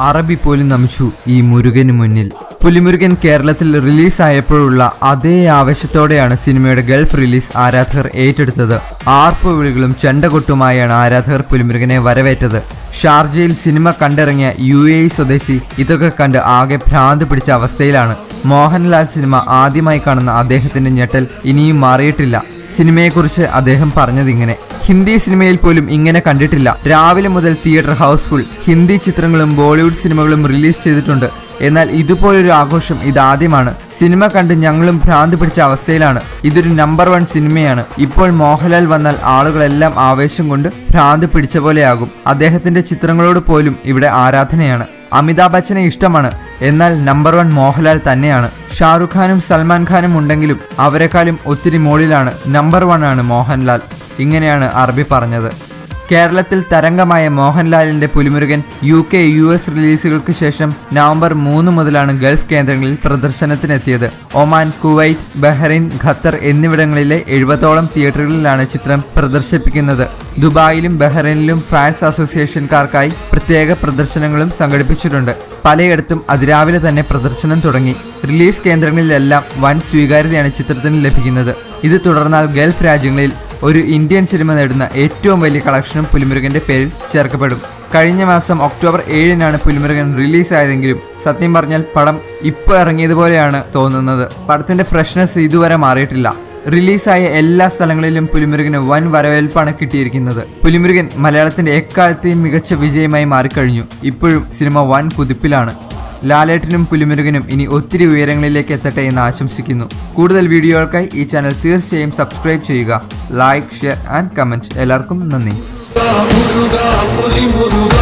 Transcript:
അറബി പോലും നമിച്ചു ഈ മുരുകന് മുന്നിൽ. പുലിമുരുകൻ കേരളത്തിൽ റിലീസായപ്പോഴുള്ള അതേ ആവേശത്തോടെയാണ് സിനിമയുടെ ഗൾഫ് റിലീസ് ആരാധകർ ഏറ്റെടുത്തത്. ആർപ്പുവിളികളും ചെണ്ടകൊട്ടുമായാണ് ആരാധകർ പുലിമുരുകനെ വരവേറ്റത്. ഷാർജയിൽ സിനിമ കണ്ടിറങ്ങിയ യു എ സ്വദേശി ഇതൊക്കെ കണ്ട് ആകെ ഭ്രാന്ത് പിടിച്ച അവസ്ഥയിലാണ്. മോഹൻലാൽ സിനിമ ആദ്യമായി കാണുന്ന അദ്ദേഹത്തിന്റെ ഞെട്ടൽ ഇനിയും മാറിയിട്ടില്ല. സിനിമയെക്കുറിച്ച് അദ്ദേഹം പറഞ്ഞതിങ്ങനെ. ഹിന്ദി സിനിമയിൽ പോലും ഇങ്ങനെ കണ്ടിട്ടില്ല. രാവിലെ മുതൽ തിയേറ്റർ ഹൗസ്ഫുൾ ഹിന്ദി ചിത്രങ്ങളും ബോളിവുഡ് സിനിമകളും റിലീസ് ചെയ്തിട്ടുണ്ട്. എന്നാൽ ഇതുപോലൊരു ആഘോഷം ഇതാദ്യമാണ്. സിനിമ കണ്ട് ഞങ്ങളും ഭ്രാന്ത് പിടിച്ച അവസ്ഥയിലാണ്. ഇതൊരു നമ്പർ വൺ സിനിമയാണ്. ഇപ്പോൾ മോഹൻലാൽ വന്നാൽ ആളുകളെല്ലാം ആവേശം കൊണ്ട് ഭ്രാന്ത് പിടിച്ച പോലെയാകും. അദ്ദേഹത്തിന്റെ ചിത്രങ്ങളോട് പോലും ഇവിടെ ആരാധനയാണ്. അമിതാഭ് ബച്ചനെ ഇഷ്ടമാണ്. എന്നാൽ നമ്പർ വൺ മോഹൻലാൽ തന്നെയാണ്. ഷാറുഖ് ഖാനും സൽമാൻ ഖാനും ഉണ്ടെങ്കിലും അവരെക്കാളും ഒത്തിരി മോളിലാണ് നമ്പർ വൺ ആണ് മോഹൻലാൽ. ഇങ്ങനെയാണ് അറബി പറഞ്ഞത്. കേരളത്തിൽ തരംഗമായ മോഹൻലാലിന്റെ Pulimurugan U K U S റിലീസുകൾക്ക് ശേഷം നവംബർ മൂന്ന് മുതലാണ് ഗൾഫ് കേന്ദ്രങ്ങളിൽ പ്രദർശനത്തിനെത്തിയത്. ഒമാൻ കുവൈറ്റ് ബഹ്റൈൻ ഖത്തർ എന്നിവിടങ്ങളിലെ എഴുപതോളം തിയേറ്ററുകളിലാണ് ചിത്രം പ്രദർശിപ്പിക്കുന്നത്. ദുബായിലും ബഹ്റൈനിലും ഫ്രാൻസ് അസോസിയേഷൻകാർക്കായി പ്രത്യേക പ്രദർശനങ്ങളും സംഘടിപ്പിച്ചിട്ടുണ്ട്. പലയിടത്തും അതിരാവിലെ തന്നെ പ്രദർശനം തുടങ്ങി. റിലീസ് കേന്ദ്രങ്ങളിലെല്ലാം വൻ സ്വീകാര്യതയാണ് ചിത്രത്തിന് ലഭിക്കുന്നത്. ഇത് തുടർന്നാൽ ഗൾഫ് രാജ്യങ്ങളിൽ ഒരു ഇന്ത്യൻ സിനിമ നേടുന്ന ഏറ്റവും വലിയ കളക്ഷനും പുലിമുരുകന്റെ പേരിൽ ചേർക്കപ്പെടും. കഴിഞ്ഞ മാസം ഒക്ടോബർ ഏഴിനാണ് പുലിമുരുകൻ റിലീസായതെങ്കിലും സത്യം പറഞ്ഞാൽ പടം ഇപ്പോൾ ഇറങ്ങിയതുപോലെയാണ് തോന്നുന്നത്. പടത്തിന്റെ ഫ്രഷ്നെസ് ഇതുവരെ മാറിയിട്ടില്ല. റിലീസായ എല്ലാ സ്ഥലങ്ങളിലും പുലിമുരുകന് വൻ വരവേൽപ്പാണ് കിട്ടിയിരിക്കുന്നത്. പുലിമുരുകൻ മലയാളത്തിന്റെ എക്കാലത്തെയും മികച്ച വിജയമായി മാറിക്കഴിഞ്ഞു. ഇപ്പോഴും സിനിമ വൻ കുതിപ്പിലാണ്. ലാലേട്ടനും പുലിമുരുകനും ഇനി ഒത്തിരി ഉയരങ്ങളിലേക്ക് എത്തട്ടെ എന്ന് ആശംസിക്കുന്നു. കൂടുതൽ വീഡിയോകൾക്കായി ഈ ചാനൽ തീർച്ചയായും സബ്സ്ക്രൈബ് ചെയ്യുക. ലൈക്ക് ഷെയർ ആൻഡ് കമന്റ് എല്ലാവർക്കും നന്ദി. മുരുക മുരുക